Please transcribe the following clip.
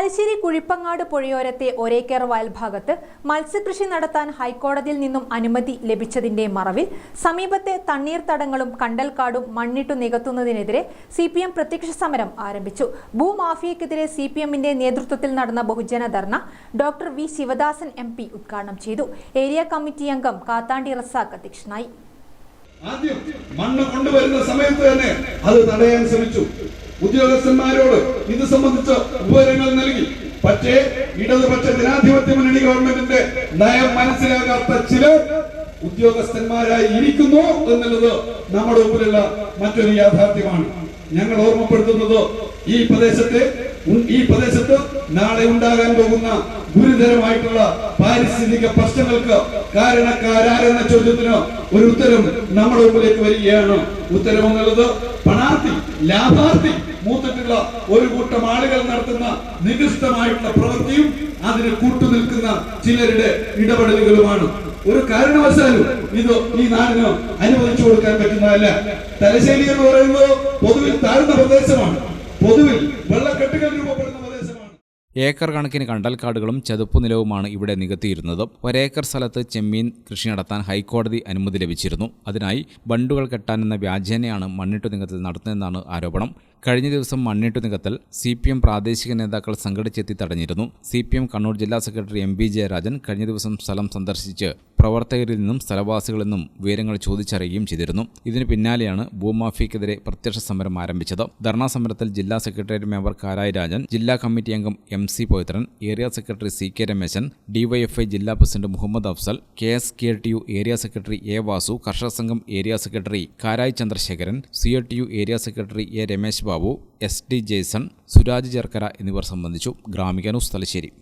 തലശ്ശേരി കുഴിപ്പങ്ങാട് പുഴയോരത്തെ ഒരേക്കർ വയൽഭാഗത്ത് മത്സ്യകൃഷി നടത്താൻ ഹൈക്കോടതിയിൽ നിന്നും അനുമതി ലഭിച്ചതിന്റെ മറവിൽ സമീപത്തെ തണ്ണീർത്തടങ്ങളും കണ്ടൽക്കാടും മണ്ണിട്ടു നികത്തുന്നതിനെതിരെ സി പി എം പ്രത്യക്ഷ സമരം ആരംഭിച്ചു. ഭൂമാഫിയക്കെതിരെ സി പി എമ്മിന്റെ നേതൃത്വത്തിൽ നടന്ന ബഹുജന ധർണ doctor V Sivadasan M P ഉദ്ഘാടനം ചെയ്തു. ഏരിയ കമ്മിറ്റി അംഗം കാത്താണ്ടി റസാഖ് അധ്യക്ഷനായി. ആദ്യം മണ്ണ് കൊണ്ടുവരുന്ന സമയത്ത് തന്നെ അത് തടയാൻ ശ്രമിച്ചു. ഉദ്യോഗസ്ഥന്മാരോട് ഇത് സംബന്ധിച്ച വിവരങ്ങൾ നൽകി. പക്ഷേ ഇടതുപക്ഷ ജനാധിപത്യ മുന്നണി ഗവൺമെന്റിന്റെ നയം മനസ്സിലാകാത്ത ചിലർ ഉദ്യോഗസ്ഥന്മാരായി ഇരിക്കുന്നു എന്നുള്ളത് നമ്മുടെ മുമ്പിലുള്ള മറ്റൊരു യാഥാർത്ഥ്യമാണ്. ഞങ്ങൾ ഓർമ്മപ്പെടുത്തുന്നത് ഈ പ്രദേശത്തെ ഈ പ്രദേശത്ത് നാളെ ഉണ്ടാകാൻ പോകുന്ന ഗുരുതരമായിട്ടുള്ള പാരിസ്ഥിതിക പ്രശ്നങ്ങൾക്ക് കാരണക്കാരാരെന്ന ചോദ്യത്തിന് ഒരു ഉത്തരം നമ്മുടെ മുമ്പിലേക്ക് വരികയാണ്. ഉത്തരം എന്നുള്ളത് പണാർത്ഥി ലാഭാർത്ഥി മൂത്തിട്ടുള്ള ഒരു കൂട്ടം ആളുകൾ നടത്തുന്ന നികൃഷ്ടമായിട്ടുള്ള പ്രവൃത്തിയും അതിന് കൂട്ടുനിൽക്കുന്ന ചിലരുടെ ഇടപെടലുകളുമാണ്. ഒരു കാരണവശാലും ഇത് ഈ നാടിന് അനുവദിച്ചു കൊടുക്കാൻ പറ്റുന്നതല്ല. തലശ്ശേരി എന്ന് പറയുന്നത് പൊതുവിൽ താഴ്ന്ന പ്രദേശമാണ്. പൊതുവിൽ ഏക്കർ കണക്കിന് കണ്ടൽക്കാടുകളും ചതുപ്പ് നിലവുമാണ് ഇവിടെ നികത്തിയിരുന്നത്. ഒരേക്കർ സ്ഥലത്ത് ചെമ്മീൻ കൃഷി നടത്താൻ ഹൈക്കോടതി അനുമതി ലഭിച്ചിരുന്നു. അതിനായി ബണ്ടുകൾ കെട്ടാനെന്ന വ്യാജേനയാണ് മണ്ണിട്ടു നികത്തൽ നടത്തുന്നതെന്നാണ് ആരോപണം. കഴിഞ്ഞ ദിവസം മണ്ണിട്ടു നികത്തൽ സി പി എം പ്രാദേശിക നേതാക്കൾ സംഘടിച്ചെത്തി തടഞ്ഞിരുന്നു. സി പി എം കണ്ണൂർ ജില്ലാ സെക്രട്ടറി എം ബി ജയരാജൻ കഴിഞ്ഞ ദിവസം സ്ഥലം സന്ദർശിച്ച് പ്രവർത്തകരിൽ നിന്നും സ്ഥലവാസികളിൽ നിന്നും വിവരങ്ങൾ ചോദിച്ചറിയുകയും ചെയ്തിരുന്നു. ഇതിന് പിന്നാലെയാണ് ഭൂമാഫിയക്കെതിരെ പ്രത്യക്ഷ സമരം ആരംഭിച്ചത്. ധർണാ സമരത്തിൽ ജില്ലാ സെക്രട്ടേറിയറ്റ് മെമ്പർ കാരായി രാജൻ ജില്ലാ കമ്മിറ്റി അംഗം M C Pavithran area secretary C K Rameshan DYFI ജില്ലാ president Muhammad Afsal K S K T U area secretary A Vasu കർഷക സംഘം area secretary Karayi Chandrasekharan C A T U area secretary A Ramesh Babu S D Jaison Suraj Cherkkara എന്നിവർ സംബന്ധിച്ചു Gramika news Thalassery.